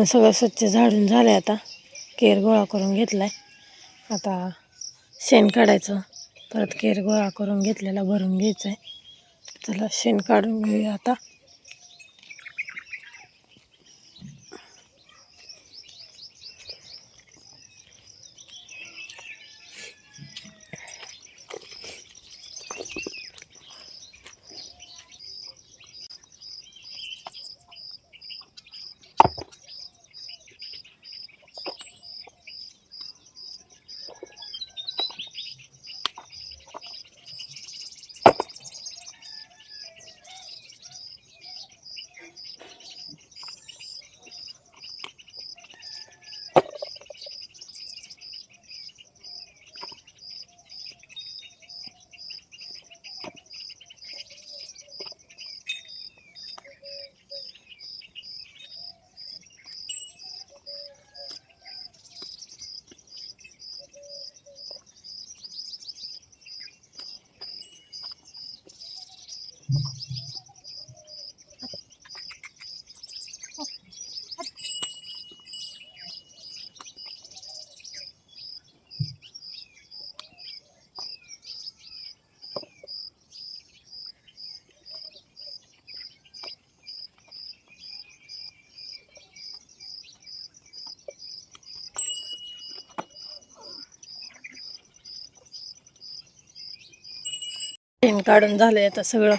कारण सगळं स्वच्छ झाडून झालं आहे आता. केर गोळा करून घेतला आहे आता शेण काढायचं. परत केर गोळा करून घेतलेला भरून घ्यायचं आहे चला शेण काढून घेऊया आता. पेन काढून झालंय आता सगळं.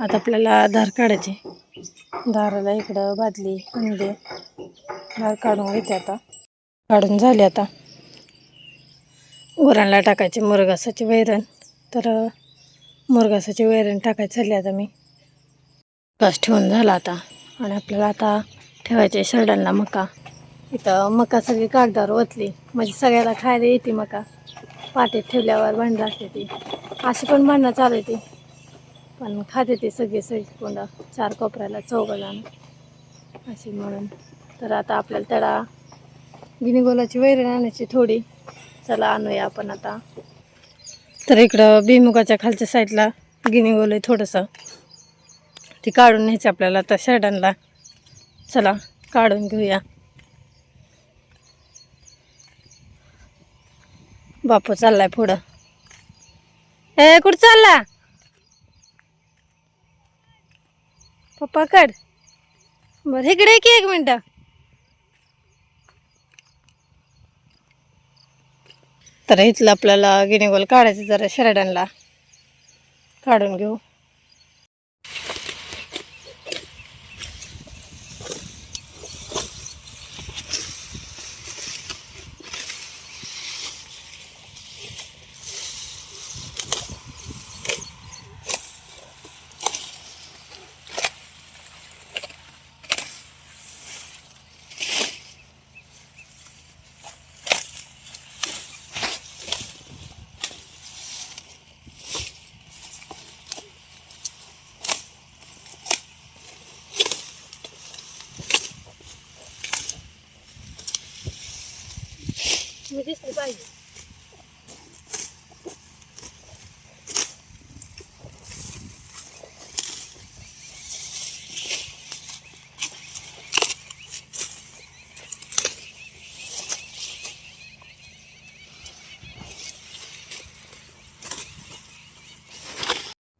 आता आपल्याला धार काढायचे. दाराला इकडं बादली अंडे धार काढून घेते आता. काढून झाले आता. गुरांना टाकायचे मुरगासाचे वैरण. तर मुरगासाचे वैरण टाकायचं झाले आता मी. घास ठेवून झाला आता. आणि आपल्याला आता ठेवायचे शर्डांना मका. इथं मका सगळी कागदावर ओतली. म्हणजे सगळ्याला खायला येते मका. पाटीत ठेवल्यावर भांड लागते ती. अशी पण म्हणणं चालू ती. पण खाते ते सगळी सगळे कोंडा चार कोपऱ्याला चौघाला अशी म्हणून. तर आता आपल्याला त्याला गिनीगोलाची वैरण आणायची थोडी. चला आणूया आपण आता. तर इकडं भीमुगाच्या खालच्या साईडला गिनीगोल आहे थोडंसं. ती काढून न्यायची आपल्याला तर शर्टांना चला काढून घेऊया. बापू चाललाय पुढं. ए कुठं चालला? पप्पा कड बर इकडे की एक मिनटं. तर इथलं आपल्याला गिनीगोल काढायचं जरा शर्टांना काढून घेऊ. मी दिसली पाहिजे.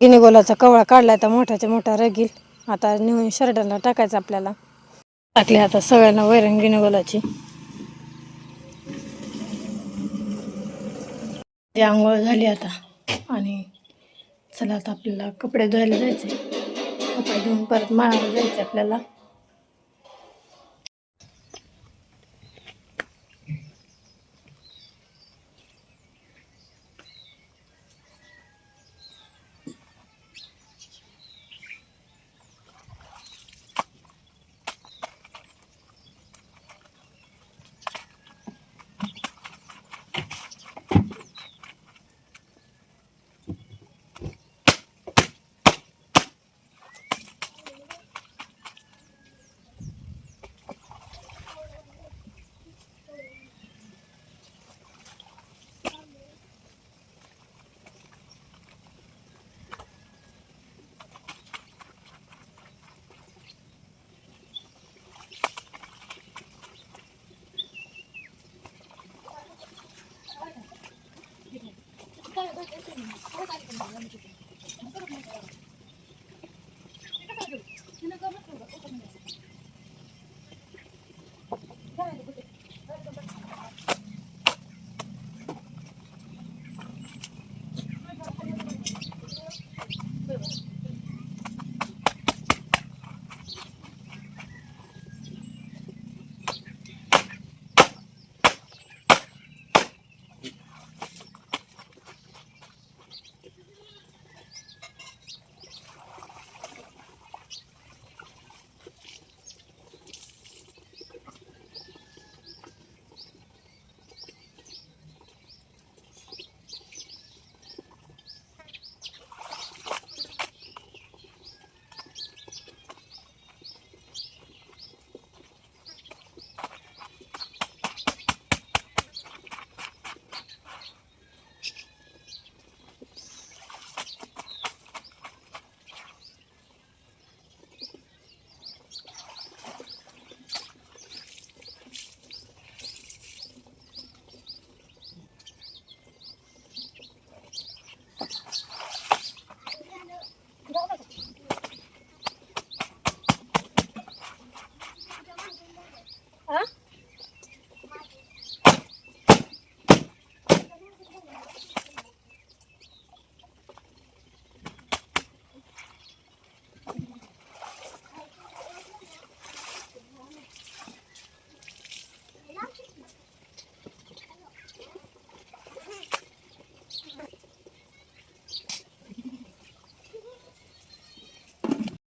गिनेगोलाचा कवळा काढला तर मोठ्याच्या मोठा रगील. आता नेऊन शर्टाला टाकायचं आपल्याला. टाकले आता सगळ्यांना वैरण गिनेगोलाची. ती आंघोळ झाली आता. आणि चला आता आपल्याला कपडे धुवायला जायचे कपडे धुवून परत माळावर जायचे आपल्याला. 해가지고 나가지고 나가지고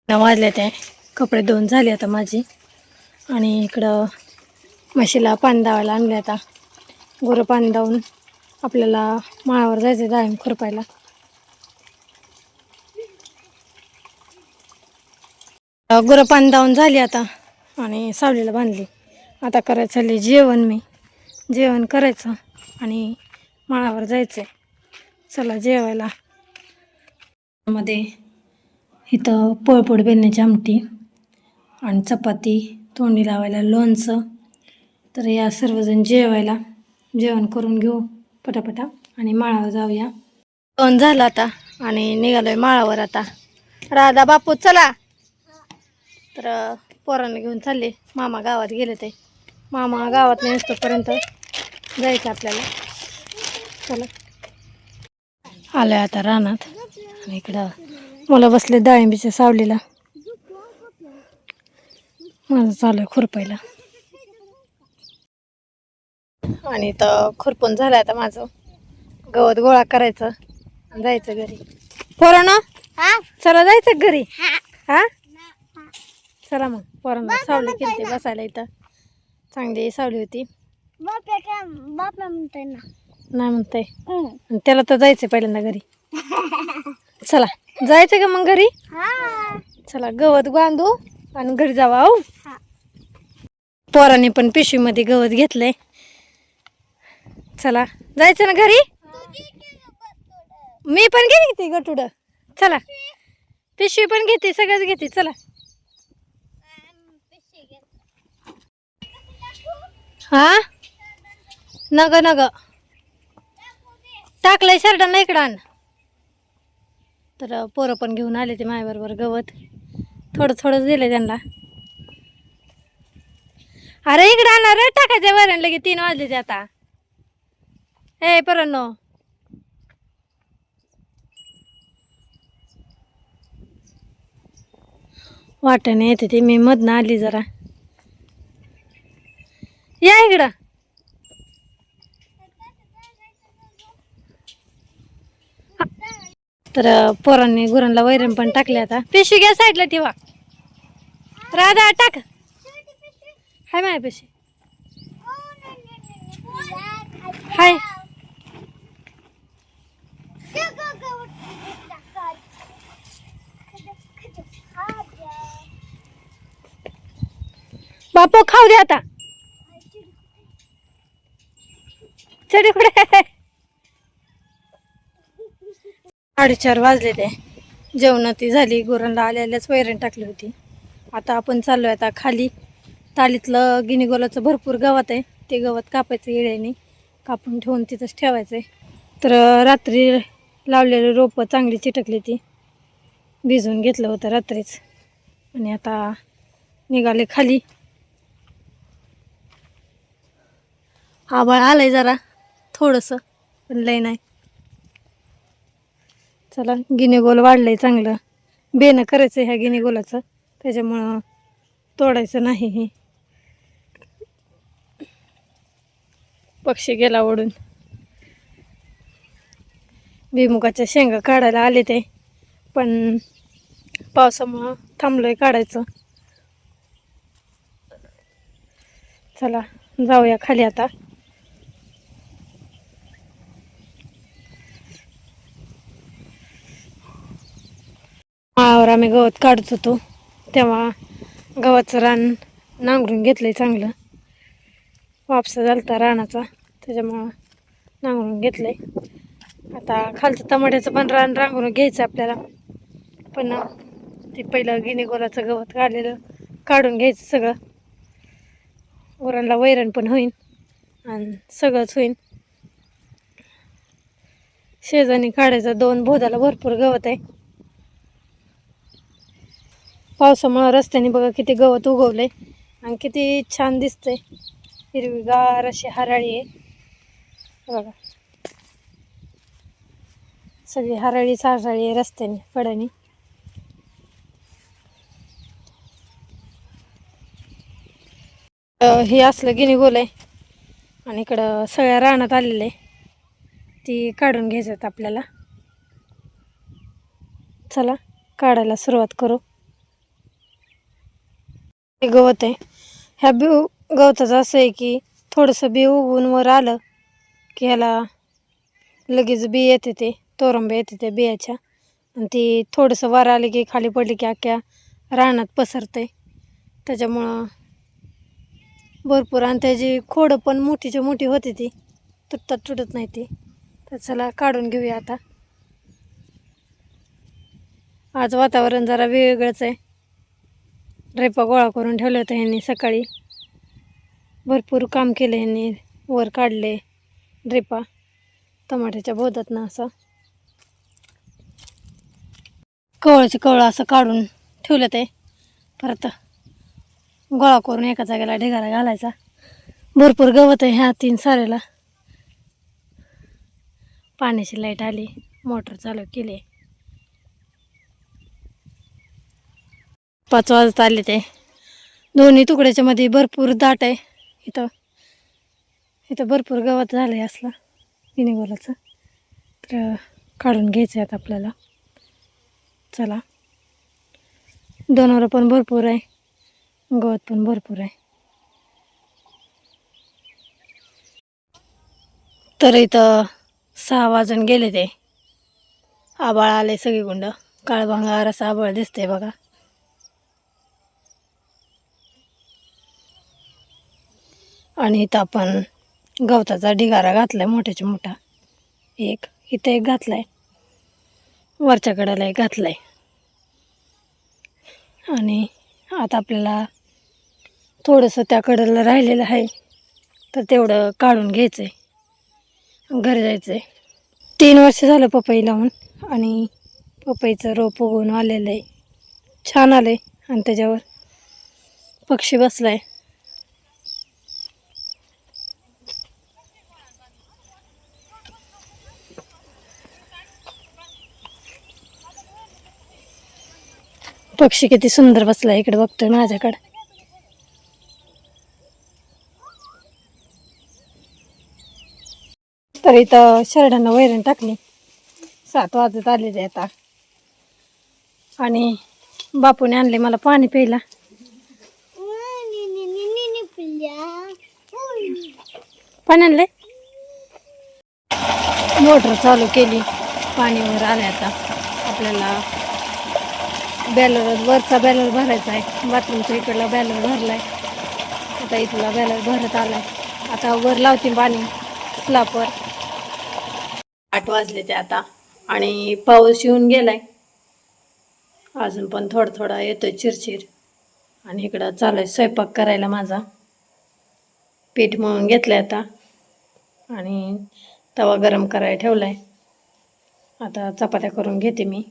वाजले ते. कपडे दोन झाले आता माझी. आणि इकडं म्हशीला पान दावायला आणले आता. गुरं पान दावून आपल्याला माळावर जायचं दायम खुरपायला. गोरं गुरं दावून झाली आता आणि सावलीला बांधली. आता करायचं चालले जेवण मी. जेवण करायचं आणि माळावर जायचं चला जेवायला. मध्ये इथं पोळपोळ बेलण्याची आमटी आणि चपाती तोंडी लावायला लोणचं तर या सर्वजण जेवायला. जेवण करून घेऊ पटापटा आणि माळावर जाऊया. जेवण झालं आता आणि निघालोय माळावर आता. राधा बापू चला. तर पोरांना घेऊन चालले. मामा गावात गेले ते. मामा गावात नाही असतोपर्यंत जायचं आपल्याला. चला. आलोय आता रानात. आणि इकडं मला बसले डाळिंबीच्या सावलीला. माझं चालू आहे खुरपायला. आणि इथं खुरपून झालं आता माझं. गवत गोळा करायचं आणि जायचं घरी. पोरांना चला जायचं घरी. हा. चला मग पोरांना सावली केली बसायला इथं. चांगली सावली होती. बापा म्हणतोय ना. नाही म्हणते आणि त्याला तर जायचं पहिल्यांदा घरी. चला जायचं का मग घरी? हा. चला गवत बांधू आणि घरी जावा हा. पोराने पण पिशवीमध्ये गवत घेतलंय. चला. जायचं ना घरी? मी पण घेते गटुड चला. पिशवी पण घेते सगळंच घेते. चला. हा? नग नग. टाकलंय शर्टांना इकडं आण. तर पोरं पण घेऊन आले ते मायाबरोबर गवत. थोडं थोडंच दिलं त्यांना. अरे इकडं आणणार टाकायचं वरण लगे तीन वाजले ते आता. ए परनो वाटणे येते ते मी मधनं आली जरा. या इकडं. तर पोरांनी गुरांना वैरण पण टाकले आता. पिशवी घ्या साईडला ठेवा. राधा टाक. हाय माय पिशवी. हाय. बापू खाऊ दे आता. चढीकडे साडेचार वाजले ते जेवण ती झाली गुरांना आल्यालाच वैरण टाकली होती. आता आपण चाललो आहे आता खाली. तालीतलं गिनीगोलाचं भरपूर गवत आहे. ते गवत कापायचं येळ्याने. कापून ठेवून तिथंच ठेवायचं आहे तर रात्री लावलेले रोपं चांगली चिटकली ती. भिजवून घेतलं होतं रात्रीच. आणि आता निघाले खाली. आभाळ आलंय जरा थोडंसं पण लय नाही. चला गिनेगोल वाढलंय चांगलं. बेनं करायचं ह्या गिनेगोलाचं त्याच्यामुळं तोडायचं नाही हे. पक्षी गेला ओढून. भुईमुगाच्या शेंगा काढायला आले ते पण पावसामुळं थांबलोय काढायचं. चला जाऊया खाली आता. वावरावर आम्ही गवत काढत होतो. तेव्हा गव्हाचं रान नांगरून घेतलंय चांगलं. वापसा होता रानाचा त्याच्यामुळं नांगरून घेतलंय. आता खालचं टमाट्याचं पण रान रांगरून घ्यायचं आपल्याला. पण ते पहिलं गिनेगोराचं गवत काढलेलं काढून घ्यायचं सगळं. गुरांना वैरण पण होईन आणि सगळंच होईन. शेजानी काढायचं दोन बोधाला भरपूर गवत आहे. पावसामुळं रस्त्याने बघा किती गवत उगवलं आहे आणि किती छान दिसतंय. हिरवीगार अशी हराळी आहे. बघा. सगळी हराळी सारळी आहे रस्त्याने पडाने. हे असलं गिनी गोल आहे. आणि इकडं सगळ्या रानात आलेलं आहे. ती काढून घ्यायच्यात आपल्याला. चला काढायला सुरुवात करू. हे गवत आहे. ह्या बी गवताचं असं आहे की थोडंसं बी उगवून वर आलं की ह्याला लगेच बी येते ते तोरंबे येते ते बियाच्या. आणि ती थोडंसं वर आले की खाली पडली की अख्ख्या रानात पसरते त्याच्यामुळं भरपूर आणि त्याची खोडं पण मोठीच्या मोठी होती ती तुटतात तुटत नाही ती. तर चला काढून घेऊया आता. आज वातावरण जरा वेगळंच आहे. ड्रेपा गोळा करून ठेवले होते ह्यांनी सकाळी. भरपूर काम केलं ह्यांनी वर काढले ड्रेपा टमाट्याच्या बोधातनं असं. कवळाचे कवळं असं काढून ठेवलं ते. परत गोळा करून एका जागेला ढिगारा घालायचा. भरपूर गवत आहे ह्या तीन साऱ्याला. पाण्याची लाइट आली मोटर चालू केली. पाच वाजत आले ते. दोन्ही तुकड्याच्या मध्ये भरपूर दाट आहे. इथं इथं भरपूर गवत झालं आहे असलं विनेगोलाचं तर काढून घ्यायचं आहे आता आपल्याला. चला. दोनवर पण भरपूर आहे. गवत पण भरपूर आहे. तर इथं सहा वाजून गेले ते. आबाळ आले सगळी गुंड काळभांगार असं आबाळ दिसते बघा. आणि इथं आपण गवताचा ढिगारा घातलाय मोठ्याच्या मोठा. एक इथं एक घातलाय. वरच्या कड्याला एक घातलाय. आणि आता आपल्याला थोडंसं त्या कडेला राहिलेलं आहे तर तेवढं काढून घ्यायचं आहे घरी जायचं आहे तीन वर्ष झालं पपई लावून आणि पपईचं रोप उगवून आलेलं आहे. छान आलं आहे आणि त्याच्यावर पक्षी बसला आहे पक्षी किती सुंदर बसला इकडे बघतोय माझ्याकडे. तर इथं शर्टांना वैरण टाकली. सात वाजत आलेले आता. आणि बापूने आणले मला पाणी प्यायला. पाणी आणले मोटर चालू केली. पाणीवर आले आता. आपल्याला बॅलर वरचा बॅलर भरायचा आहे. बाथरूमच्या इकडला बॅलर भरलाय. आता इथला बॅलर भरत आलाय. आता वर लावते पाणी. स्लापवर. आठ वाजले ते आता. आणि पाऊस येऊन गेलाय. अजून पण थोडा थोडा येतोय चिरचिर. आणि इकडं चालू आहे स्वयंपाक करायला माझा. पीठ मळून घेतलं आहे आता. आणि तवा गरम करायला ठेवला आहे आता चपात्या करून घेते मी.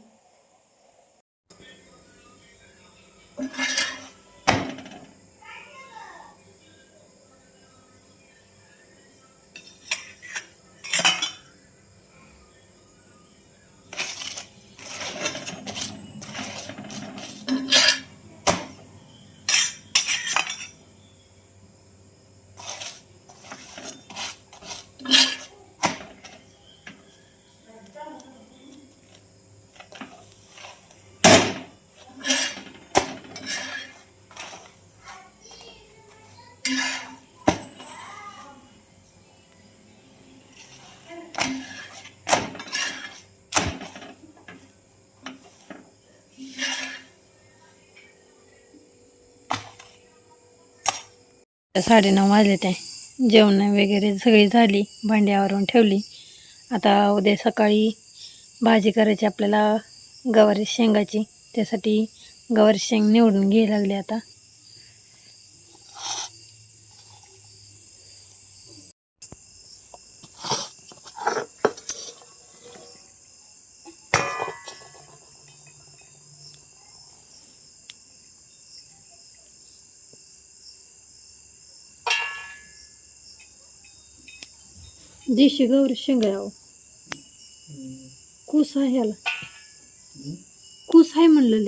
साडेनऊ वाजले ते. जेवण वगैरे सगळी झाली भांड्यावरून ठेवली. आता उद्या सकाळी भाजी करायची आपल्याला गवारी शेंगाची. त्यासाठी गवारी शेंग निवडून घ्यायला लागली आता. देशी गौरी शेंगा अहो. कूस आहे ह्याला. कूस आहे म्हणलं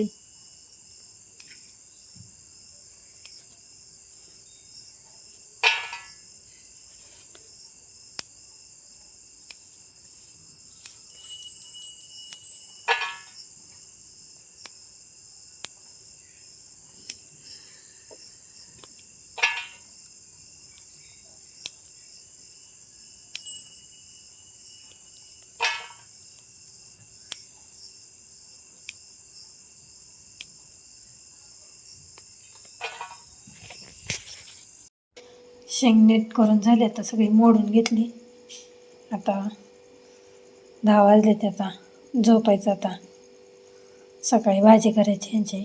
शेंग नीट करून झाली आता सगळी मोडून घेतली. आता दहा वाजले त्याचा आता झोपायचं आता. सकाळी भाजी करायची यांची.